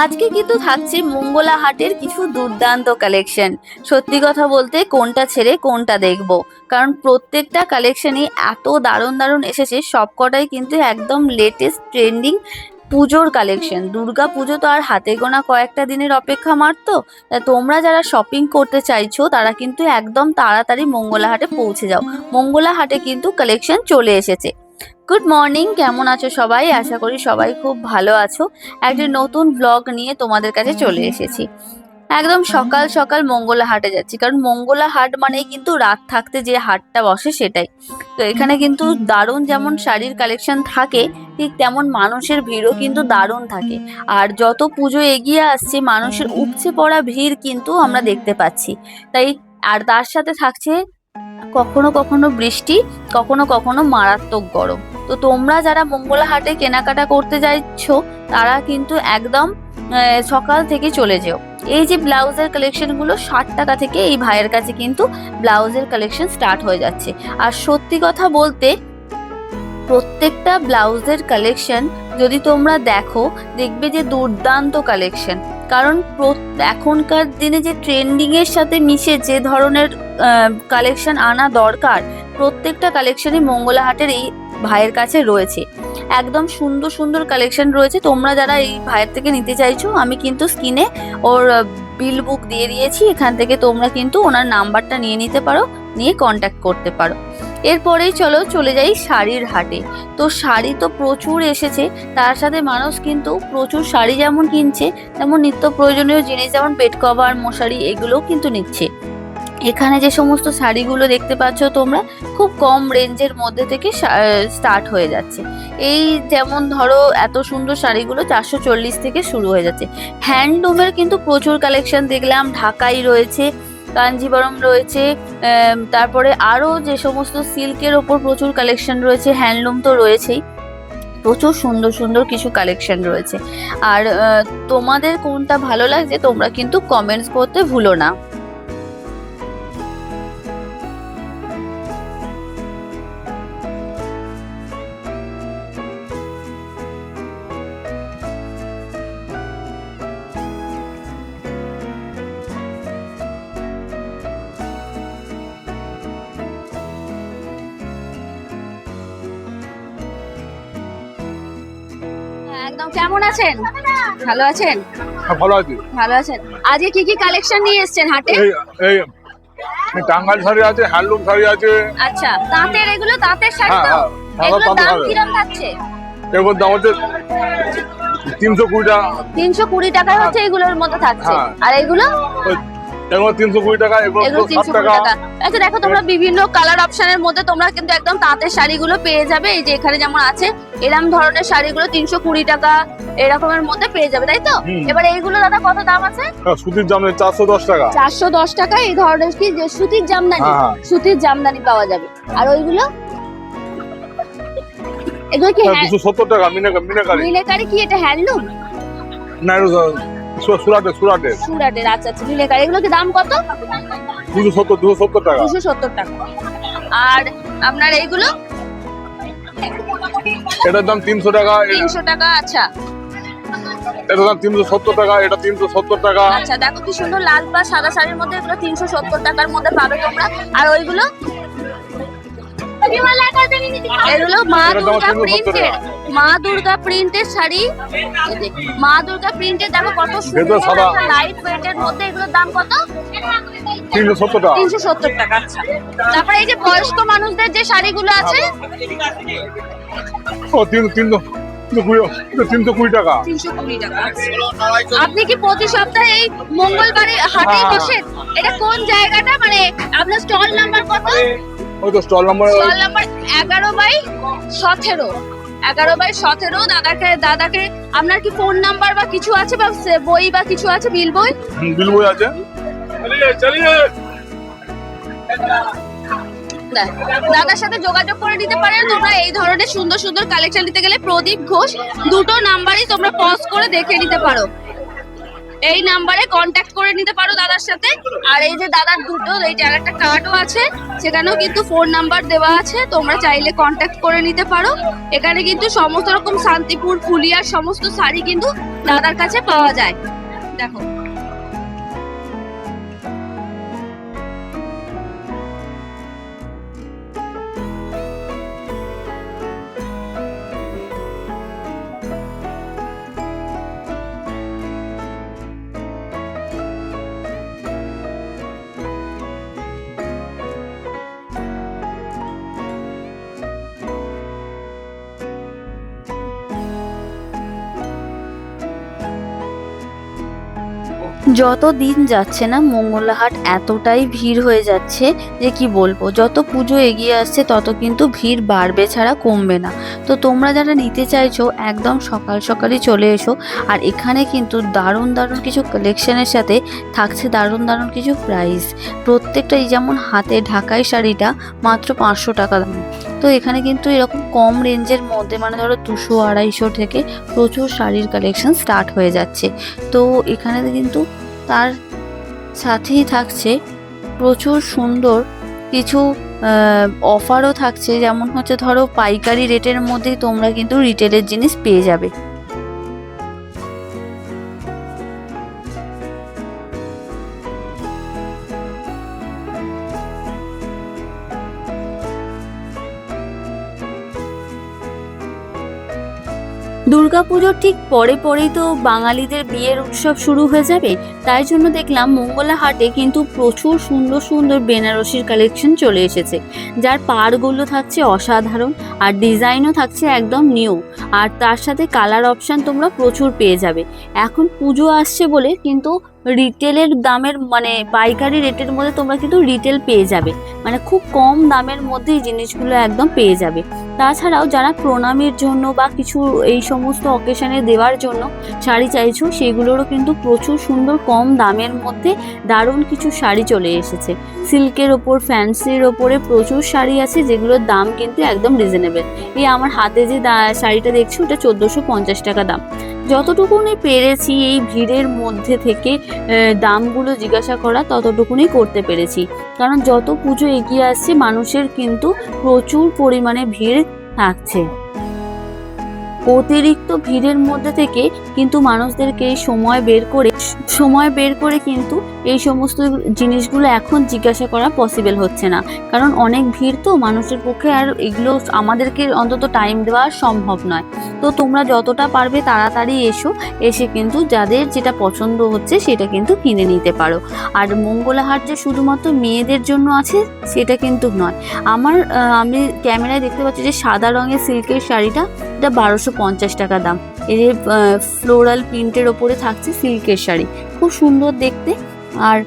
আজকে কিন্তু থাকছে মঙ্গলা হাটের কিছু দুর্দান্ত কালেকশন সত্যি কথা বলতে কোনটা ছেড়ে কোনটা দেখব? কারণ প্রত্যেকটা কালেকশনই এত দারুণ দারুণ এসেছে, সবকটাই কিন্তু একদম লেটেস্ট ট্রেন্ডিং পুজোর কালেকশন দুর্গা পুজো তো আর হাতে গোনা কয়েকটা দিনের অপেক্ষা মারত তা তোমরা যারা শপিং করতে চাইছো, তারা কিন্তু একদম তাড়াতাড়ি মঙ্গলা হাটে পৌঁছে যাও। মঙ্গলা হাটে কিন্তু কালেকশন চলে এসেছে। গুড মর্নিং কেমন আছো সবাই? আশা করি সবাই খুব ভালো আছো। একটি নতুন ব্লগ নিয়ে তোমাদের কাছে চলে এসেছি। একদম সকাল সকাল মঙ্গলা হাটে যাচ্ছি। কারণ মঙ্গলা হাট মানেই কিন্তু রাত থাকতে যে হাটটা বসে সেটাই। তো এখানে কিন্তু দারুণ যেমন শাড়ির কালেকশন থাকে, ঠিক তেমন মানুষের ভিড়ও কিন্তু দারুণ থাকে। আর যত পুজো এগিয়ে আসছে, মানুষের উপচে পড়া ভিড় কিন্তু আমরা দেখতে পাচ্ছি। তাই, আর তার সাথে থাকছে কখনো কখনো বৃষ্টি, কখনো কখনো মারাত্মক গরম। তো তোমরা যারা মঙ্গলা হাটে কেনাকাটা করতে যাচ্ছো, তারা কিন্তু একদম সকাল থেকে চলে যেও। এই যে ব্লাউজের কালেকশনগুলো, ষাট টাকা থেকে এই ভাইয়ের কাছে কিন্তু ব্লাউজের কালেকশন স্টার্ট হয়ে যাচ্ছে। আর সত্যি কথা বলতে, প্রত্যেকটা ব্লাউজের কালেকশন যদি তোমরা দেখো, দেখবে যে দুর্দান্ত কালেকশন। কারণ এখনকার দিনে যে ট্রেন্ডিং এর সাথে মিশে যে ধরনের কালেকশন আনা দরকার, প্রত্যেকটা কালেকশনই মঙ্গলা হাটের এই ভাইয়ের কাছে রয়েছে। একদম সুন্দর সুন্দর কালেকশন রয়েছে। তোমরা যারা এই ভাইয়ের থেকে নিতে চাইছো, আমি কিন্তু স্কিনে ওর বিল বুক দিয়ে দিয়েছি। এখান থেকে তোমরা কিন্তু ওনার নাম্বারটা নিয়ে নিতে পারো, নিয়ে কন্ট্যাক্ট করতে পারো। এরপরেই চলো চলে যাই শাড়ির হাটে। তো শাড়ি তো প্রচুর এসেছে, তার সাথে মানুষ কিন্তু প্রচুর শাড়ি যেমন কিনছে, তেমন নিত্য প্রয়োজনীয় জিনিস যেমন বেড কভার মশারি, এগুলোও কিন্তু নিচ্ছে। এখানে যে সমস্ত শাড়িগুলো দেখতে পাচ্ছ তোমরা, খুব কম রেঞ্জের মধ্যে থেকে স্টার্ট হয়ে যাচ্ছে। এই যেমন ধরো এত সুন্দর শাড়িগুলো চারশো চল্লিশ থেকে শুরু হয়ে যাচ্ছে। হ্যান্ডলুমের কিন্তু প্রচুর কালেকশন দেখলাম, ঢাকাই রয়েছে কাঞ্জিবরম রয়েছে তারপরে আরও যে সমস্ত সিল্কের ওপর প্রচুর কালেকশন রয়েছে, হ্যান্ডলুম তো রয়েছেই। প্রচুর সুন্দর সুন্দর কিছু কালেকশন রয়েছে। আর তোমাদের কোনটা ভালো লাগছে তোমরা কিন্তু কমেন্টস করতে ভুলো না। একদম। কেমন আছেন? ভালো আছেন? হ্যাঁ, ভালো আছি। ভালো আছেন। আজকে কি কি কালেকশন নিয়ে এসেছেন হাটে? এই এই শাড়ি আছে হ্যান্ডলুম শাড়ি আছে। আচ্ছা তাঁতের এগুলো তাঁতের শাড়ি হ্যাঁ, তো? হ্যাঁ, তাঁতের দাম। কিরম থাকছে এগুলোর দাম হচ্ছে তিনশো কুড়ি টাকা। তিনশো কুড়ি টাকায় হচ্ছে এগুলোর মধ্যে থাকছে। আর এগুলো? এগুলো তিনশো কুড়ি টাকা এগুলো এগুলো তিনশো টাকা। টাকা। আচ্ছা দেখো তোমরা বিভিন্ন কালার অপশনের মধ্যে তোমরা কিন্তু একদম তাঁতের শাড়িগুলো পেয়ে যাবে। এই যে এখানে যেমন আছে এরম ধরনের শাড়িগুলো তিনশো কুড়ি টাকা এরকমের মধ্যে পেয়ে যাবে তাই তো? এবার এইগুলো দাদা কত দাম আছে? হ্যাঁ, সুতির দাম চারশো দশ টাকা। চারশো দশ টাকা এই ধরনের কি যে সুতির জামদানি? হ্যাঁ, হ্যাঁ। সুতির জামদানি পাওয়া যাবে। আর ওইগুলো? এগুলো কি দুশো সত্তর টাকা মিনাকা মিনাকারি। মিলেকারি কি এটা হ্যান্ডলুম? না এটা সু- সুরাটে সুরাটে। সুরাটের আচ্ছা আচ্ছা মিলেকারি এগুলো কি দাম কত? দুশো সত্তর দুশো সত্তর টাকা। দুশো সত্তর টাকা। আর আপনার এইগুলো? এটার দাম তিনশো টাকা তিনশো টাকা আচ্ছা। এটার দাম তিনশো সত্তর টাকা এটা তিনশো সত্তর টাকা। আচ্ছা দেখো কি সুন্দর লাল বা সাদা শাড়ির মধ্যে এগুলো তিনশো সত্তর টাকার মধ্যে পাবে তোমরা। আর ওইগুলো? এগুলো মা এটার দুর্গা প্রিন্টের মা দুর্গা প্রিন্টের শাড়ি। মা দুর্গা প্রিন্টের দেখো কত সুন্দর লাইট ওয়েটের মধ্যে এগুলোর দাম কত? তিনশো সত্তর টাকা। তিনশো সত্তর টাকা আচ্ছা। তারপরে এই যে বয়স্ক মানুষদের যে শাড়িগুলো আছে ও তিন তিনশো তিনশো কুড়ি টাকা। তিনশো কুড়ি টাকা। আপনি কি প্রতি সপ্তাহে এই মঙ্গলবারে হাটে হ্যাঁ। বসেন এটা কোন জায়গাটা? মানে আপনার স্টল নাম্বার কত? ওই তো স্টল নাম্বার স্টল নাম্বার এগারো বাই সতেরো। এগারো বাই সতেরো দাদাকে দাদাকে আপনার কি ফোন নাম্বার বা কিছু আছে বা সে- বই বা কিছু আছে বিল বই? বিল বই আছে। চালিয়ে। না। দাদার সাথে যোগাযোগ করে নিতে পারেন। তোমরা এই ধরনের সুন্দর সুন্দর কালেকশন নিতে গেলে প্রদীপ ঘোষ দুটো নাম্বারই তোমরা পজ করে দেখে নিতে পারো। এই নাম্বারে কন্ট্যাক্ট করে নিতে পারো দাদার সাথে। আর এই যে দাদার দুটো, এই যে একটা কার্ডও আছে, সেখানেও কিন্তু ফোন নাম্বার দেওয়া আছে। তোমরা চাইলে কন্ট্যাক্ট করে নিতে পারো। এখানে কিন্তু সমস্ত রকম শান্তিপুর, ফুলিয়ার সমস্ত শাড়ি কিন্তু দাদার কাছে পাওয়া যায়। দেখো। যত দিন যাচ্ছে না, মঙ্গলাহাট এতটাই ভিড় হয়ে যাচ্ছে যে কি বলব, যত পুজো এগিয়ে আসছে তত কিন্তু ভিড় বাড়বে ছাড়া কমবে না। তো তোমরা যারা নিতে চাইছো, একদম সকাল সকালই চলে এসো। আর এখানে কিন্তু দারুণ দারুণ কিছু কালেকশনের সাথে থাকছে দারুণ দারুণ কিছু প্রাইস প্রত্যেকটা এই যেমন হাতে ঢাকাই শাড়িটা, মাত্র পাঁচশো টাকা দাম। তো এখানে কিন্তু এরকম কম রেঞ্জের মধ্যে মানে ধরো দুশো আড়াইশো থেকে প্রচুর শাড়ির কালেকশন স্টার্ট হয়ে যাচ্ছে। তো এখানে কিন্তু তার সাথেই থাকছে। প্রচুর সুন্দর কিছু অফারও থাকছে। যেমন হচ্ছে ধরো পাইকারি রেটের মধ্যেই তোমরা কিন্তু রিটেলের জিনিস পেয়ে যাবে। দুর্গাপুজোর ঠিক পরে পরেই তো বাঙালিদের বিয়ের উৎসব শুরু হয়ে যাবে। তাই জন্য দেখলাম মঙ্গলা হাটে কিন্তু প্রচুর সুন্দর সুন্দর বেনারসির কালেকশন চলে এসেছে। যার পাড়গুলো থাকছে অসাধারণ আর ডিজাইনও থাকছে একদম নিউ আর তার সাথে কালার অপশান তোমরা প্রচুর পেয়ে যাবে। এখন পুজো আসছে বলে কিন্তু রিটেলের দামের মানে পাইকারি রেটের মধ্যে তোমরা কিন্তু রিটেল পেয়ে যাবে। মানে খুব কম দামের মধ্যে এই জিনিসগুলো একদম পেয়ে যাবে। তাছাড়াও যারা প্রণামের জন্য বা কিছু এই সমস্ত অকেশনে দেওয়ার জন্য শাড়ি চাইছো, সেগুলোরও কিন্তু প্রচুর সুন্দর কম দামের মধ্যে দারুণ কিছু শাড়ি চলে এসেছে। সিল্কের ওপর ফ্যান্সির ওপরে প্রচুর শাড়ি আছে, যেগুলোর দাম কিন্তু একদম রিজনেবল এই আমার হাতে যে শাড়িটা দেখছি, ওটা চোদ্দোশো পঞ্চাশ টাকা দাম। যতটুকুনি পেরেছি এই ভিড়ের মধ্যে থেকে দামগুলো জিজ্ঞাসা করা ততটুকুনি করতে পেরেছি। কারণ যত পুজো এগিয়ে আসছে, মানুষের কিন্তু প্রচুর পরিমাণে ভিড় থাকছে। অতিরিক্ত ভিড়ের মধ্যে থেকে কিন্তু মানুষদেরকে সময় বের করে, সময় বের করে কিন্তু এই সমস্ত জিনিসগুলো এখন জিজ্ঞাসা করা পসিবল হচ্ছে না। কারণ অনেক ভিড় তো মানুষের পক্ষে আর এগুলো আমাদেরকে অন্তত টাইম দেওয়া সম্ভব নয়। তো তোমরা যতটা পারবে তাড়াতাড়ি এসো, এসে কিন্তু যাদের যেটা পছন্দ হচ্ছে সেটা কিন্তু কিনে নিতে পারো। আর মঙ্গলাহাট যে শুধুমাত্র মেয়েদের জন্য আছে সেটা কিন্তু নয়। আমার আমি ক্যামেরায় দেখতে পাচ্ছি যে সাদা রঙের সিল্কের শাড়িটা, এটা বারোশো পঞ্চাশ টাকা দাম। এই যে ফ্লোরাল প্রিন্টের ওপরে থাকছে সিল্কের শাড়ি। খুব সুন্দর দেখতে। আর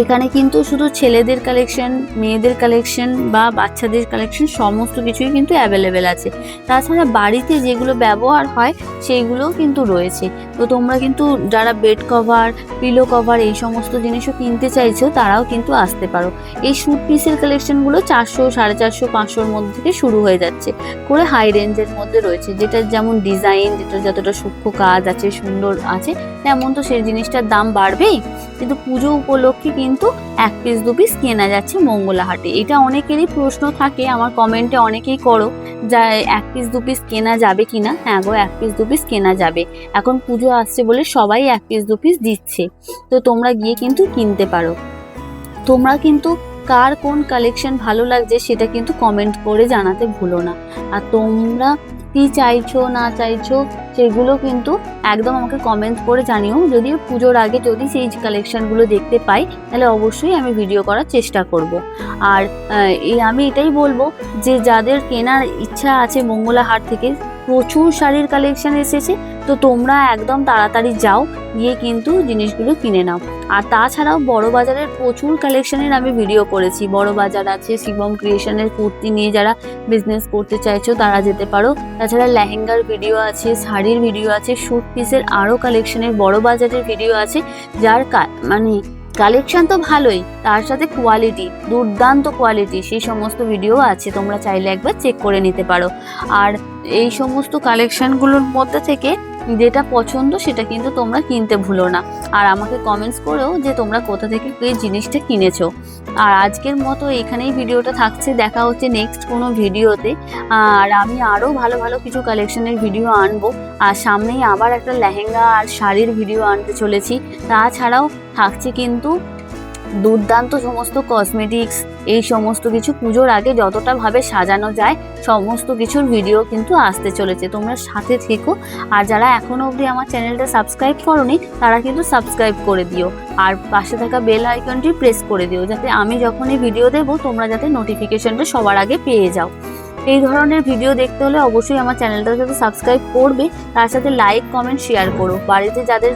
এখানে কিন্তু শুধু ছেলেদের কালেকশন মেয়েদের কালেকশন বা বাচ্চাদের কালেকশন সমস্ত কিছুই কিন্তু অ্যাভেলেবেল আছে। তাছাড়া বাড়িতে যেগুলো ব্যবহার হয়, সেইগুলোও কিন্তু রয়েছে। তো তোমরা কিন্তু যারা বেড কভার পিলো কভার এই সমস্ত জিনিসও কিনতে চাইছো, তারাও কিন্তু আসতে পারো। এই স্যুট পিসের কালেকশনগুলো চারশো, সাড়ে চারশো, পাঁচশোর মধ্যে থেকে শুরু হয়ে যাচ্ছে। করে হাই রেঞ্জের মধ্যে রয়েছে, যেটা যেমন ডিজাইন যেটা যতটা সূক্ষ্ম কাজ আছে, সুন্দর আছে, তেমন তো সেই জিনিসটার দাম বাড়বেই। কিন্তু পুজো উপলক্ষে কিন্তু এক পিস দু পিস কেনা যাচ্ছে মঙ্গলা হাটে এটা অনেকেরই প্রশ্ন থাকে, আমার কমেন্টে অনেকেই করো, যা এক পিস দু পিস কেনা যাবে কিনা? হ্যাঁ গো, এক পিস দু পিস কেনা যাবে। এখন পুজো আসছে বলে সবাই এক পিস দু পিস দিচ্ছে। তো তোমরা গিয়ে কিন্তু কিনতে পারো। তোমরা কিন্তু কার কোন কালেকশন ভালো লাগছে সেটা কিন্তু কমেন্ট করে জানাতে ভুলো না। আর তোমরা কি চাইছো, না চাইছো, সেগুলো কিন্তু একদম আমাকে কমেন্ট করে জানিও। যদি পুজোর আগে যদি সেই কালেকশানগুলো দেখতে পাই, তাহলে অবশ্যই আমি ভিডিও করার চেষ্টা করব। আর আমি এটাই বলব যে যাদের কেনার ইচ্ছা আছে মঙ্গলা হাট থেকে প্রচুর শাড়ির কালেকশন এসেছে, তো তোমরা একদম তাড়াতাড়ি যাও, গিয়ে কিন্তু জিনিসগুলো কিনে নাও। আর তাছাড়াও বড় বাজারের প্রচুর কালেকশনের আমি ভিডিও করেছি। বড় বাজার আছে, শিবম ক্রিয়েশনের কুর্তি নিয়ে যারা বিজনেস করতে চাইছো, তারা যেতে পারো। তাছাড়া লেহেঙ্গার ভিডিও আছে, শাড়ির ভিডিও আছে স্যুট পিসের আরও কালেকশনের বড় বাজারের ভিডিও আছে, যার মানে কালেকশন তো ভালোই, তার সাথে কোয়ালিটি দুর্দান্ত কোয়ালিটি সেই সমস্ত ভিডিও আছে, তোমরা চাইলে একবার চেক করে নিতে পারো। আর এই সমস্ত কালেকশনগুলোর মধ্যে থেকে যেটা পছন্দ সেটা কিন্তু তোমরা কিনতে ভুলো না। আর আমাকে কমেন্টস করেও যে তোমরা কোথা থেকে এই জিনিসটা কিনেছো। আর আজকের মতো এখানেই ভিডিওটা থাকছে। দেখা হচ্ছে নেক্সট কোনো ভিডিওতে আর আমি আরও ভালো ভালো কিছু কালেকশনের ভিডিও আনব। আর সামনেই আবার একটা লেহেঙ্গা আর শাড়ির ভিডিও আনতে চলেছি। তাছাড়াও থাকছে কিন্তু দুর্দান্ত সমস্ত কসমেটিক্স এই সমস্ত কিছু পুজোর আগে যতটা ভাবে সাজানো যায়, সমস্ত কিছুর ভিডিও কিন্তু আসতে চলেছে। তোমরা সাথে থেকো। আর যারা এখনও অবধি আমার চ্যানেলটা সাবস্ক্রাইব করনি, তারা কিন্তু সাবস্ক্রাইব করে দিও। আর পাশে থাকা বেল আইকনটি প্রেস করে দিও, যাতে আমি যখনই ভিডিও দেবো, তোমরা যাতে নোটিফিকেশনটা সবার আগে পেয়ে যাও। এই ধরনের ভিডিও দেখতে হলে অবশ্যই আমার চ্যানেলটার সাথে সাবস্ক্রাইব করবে। তার সাথে লাইক কমেন্ট শেয়ার করো। বাড়িতে যাদের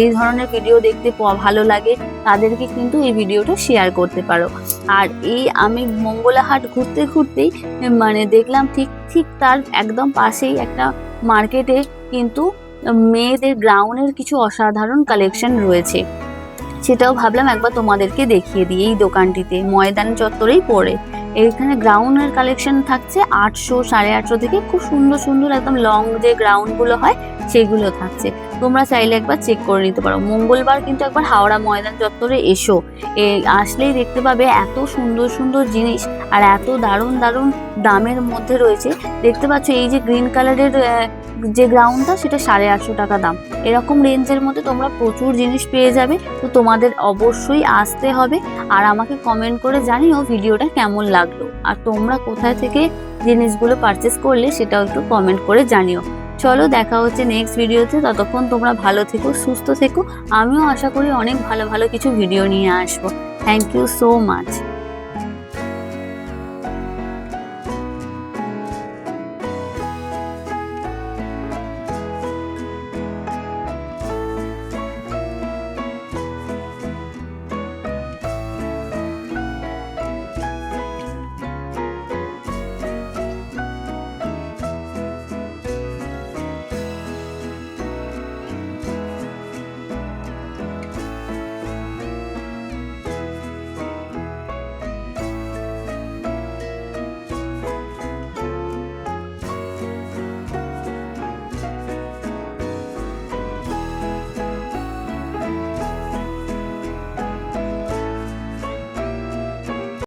এই ধরনের ভিডিও দেখতে ভালো লাগে, তাদেরকে কিন্তু এই ভিডিওটা শেয়ার করতে পারো। আর এই আমি মঙ্গলাহাট ঘুরতে ঘুরতেই মানে দেখলাম ঠিক ঠিক তার একদম পাশেই একটা মার্কেটে কিন্তু মেয়েদের গ্রাউন্ডের কিছু অসাধারণ কালেকশন রয়েছে। সেটাও ভাবলাম একবার তোমাদেরকে দেখিয়ে দিই এই দোকানটিতে, ময়দান চত্বরেই পড়ে। এইখানে গ্রাউন্ডের কালেকশন থাকছে আটশো সাড়ে আটশো থেকে, খুব সুন্দর সুন্দর একদম লং যে গ্রাউন্ডগুলো হয়, সেগুলো থাকছে। তোমরা চাইলে একবার চেক করে নিতে পারো। মঙ্গলবার কিন্তু একবার হাওড়া ময়দান চত্বরে এসো। এ, আসলেই দেখতে পাবে এত সুন্দর সুন্দর জিনিস আর এত দারুণ দারুণ দামের মধ্যে রয়েছে। দেখতে পাচ্ছ এই যে গ্রিন কালারের যে গ্রাউন্ডটা সেটা সাড়ে আটশো টাকা দাম। এরকম রেঞ্জের মধ্যে তোমরা প্রচুর জিনিস পেয়ে যাবে। তো তোমাদের অবশ্যই আসতে হবে আর আমাকে কমেন্ট করে জানিও ভিডিওটা কেমন লাগল। আর তোমরা কোথায় থেকে জিনিসগুলো পারচেস করলে সেটাও একটু কমেন্ট করে জানিও। চলো দেখা হচ্ছে নেক্সট ভিডিওতে ততক্ষণ তোমরা ভালো থেকো, সুস্থ থেকো। আমিও আশা করি অনেক ভালো ভালো কিছু ভিডিও নিয়ে আসব। Thank you so much